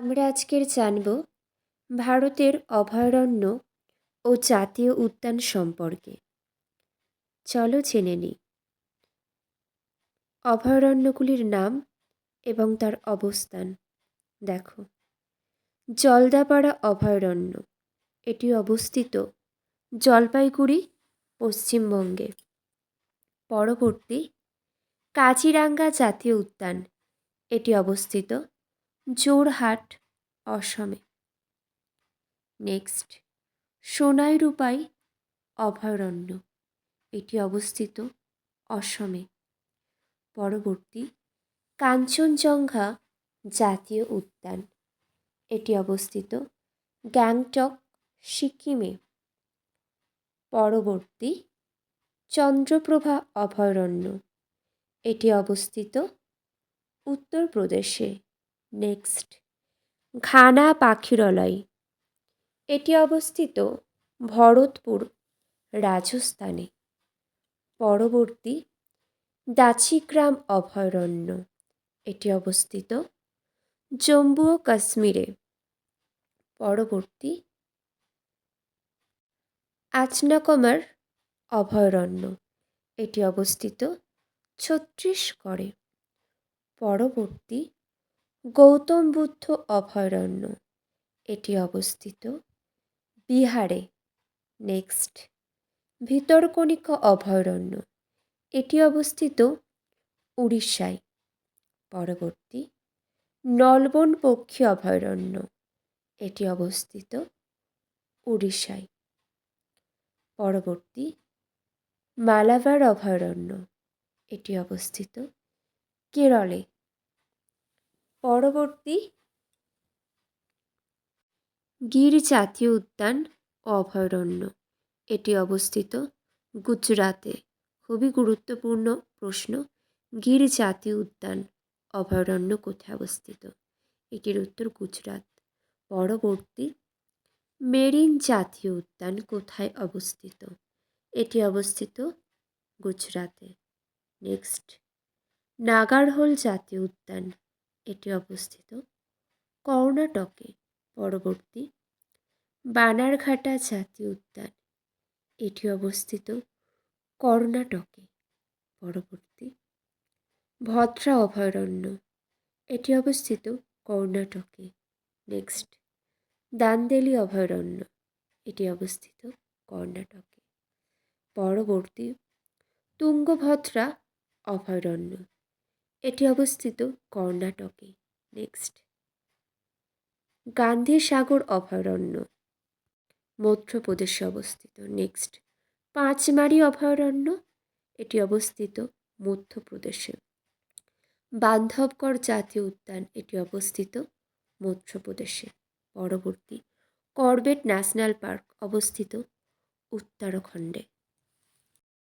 আমরা আজকের জানব ভারতের অভয়ারণ্য ও জাতীয় উদ্যান সম্পর্কে। চলো জেনে নিই। অভয়ারণ্যগুলির নাম এবং তার অবস্থান। দেখো, জলদাপাড়া অভয়ারণ্য। এটি অবস্থিত জলপাইগুড়ি, পশ্চিমবঙ্গে। পরবর্তী কাজিরাঙ্গা জাতীয় উদ্যান। এটি অবস্থিত জোরহাট অসমে। নেক্সট সোনাই রূপাই অভয়ারণ্য। এটি অবস্থিত অসমে। পরবর্তী, কাঞ্চনজঙ্ঘা জাতীয় উদ্যান। এটি অবস্থিত গ্যাংটক, সিকিমে। পরবর্তী, চন্দ্রপ্রভা অভয়ারণ্য। এটি অবস্থিত উত্তরপ্রদেশে। নেক্সট। ঘানা পাখিরালয়। এটি অবস্থিত ভরতপুর রাজস্থানে। পরবর্তী দাচিগ্রাম অভয়ারণ্য। এটি অবস্থিত জম্মু ও কাশ্মীরে। পরবর্তী আচনাকমার অভয়ারণ্য। এটি অবস্থিত ছত্তিশগড়ে। পরবর্তী গৌতম বুদ্ধ অভয়ারণ্য। এটি অবস্থিত বিহারে। নেক্সট। ভিতরকণিকা অভয়ারণ্য। এটি অবস্থিত উড়িষ্যায়। পরবর্তী। নলবন পক্ষী অভয়ারণ্য। এটি অবস্থিত উড়িষ্যায়। পরবর্তী। মালাবার অভয়ারণ্য। এটি অবস্থিত কেরলে। পরবর্তী গির জাতীয় উদ্যান অভয়ারণ্য। এটি অবস্থিত গুজরাতে। খুবই গুরুত্বপূর্ণ প্রশ্ন গির জাতীয় উদ্যান অভয়ারণ্য কোথায় অবস্থিত? এটির উত্তর গুজরাট। পরবর্তী মেরিন জাতীয় উদ্যান কোথায় অবস্থিত? এটি অবস্থিত গুজরাতে। নেক্সট, নাগারহোল জাতীয় উদ্যান এটি অবস্থিত। কর্ণাটকে পরবর্তী বানারঘাটা জাতীয় উদ্যান। এটি অবস্থিত কর্ণাটকে পরবর্তী। ভদ্রা অভয়ারণ্য। এটি অবস্থিত কর্ণাটকে। নেক্সট। দান্দেলি অভয়ারণ্য। এটি অবস্থিত কর্ণাটকে। পরবর্তী। তুঙ্গভদ্রা অভয়ারণ্য। এটি অবস্থিত কর্ণাটকে। নেক্সট। গান্ধী সাগর অভয়ারণ্য। মধ্যপ্রদেশে অবস্থিত। নেক্সট। পাঁচমারি অভয়ারণ্য। এটি অবস্থিত মধ্যপ্রদেশে। বান্ধবগড় জাতীয় উদ্যান। এটি অবস্থিত মধ্যপ্রদেশে। পরবর্তী। করবেট ন্যাশনাল পার্ক অবস্থিত উত্তরাখণ্ডে।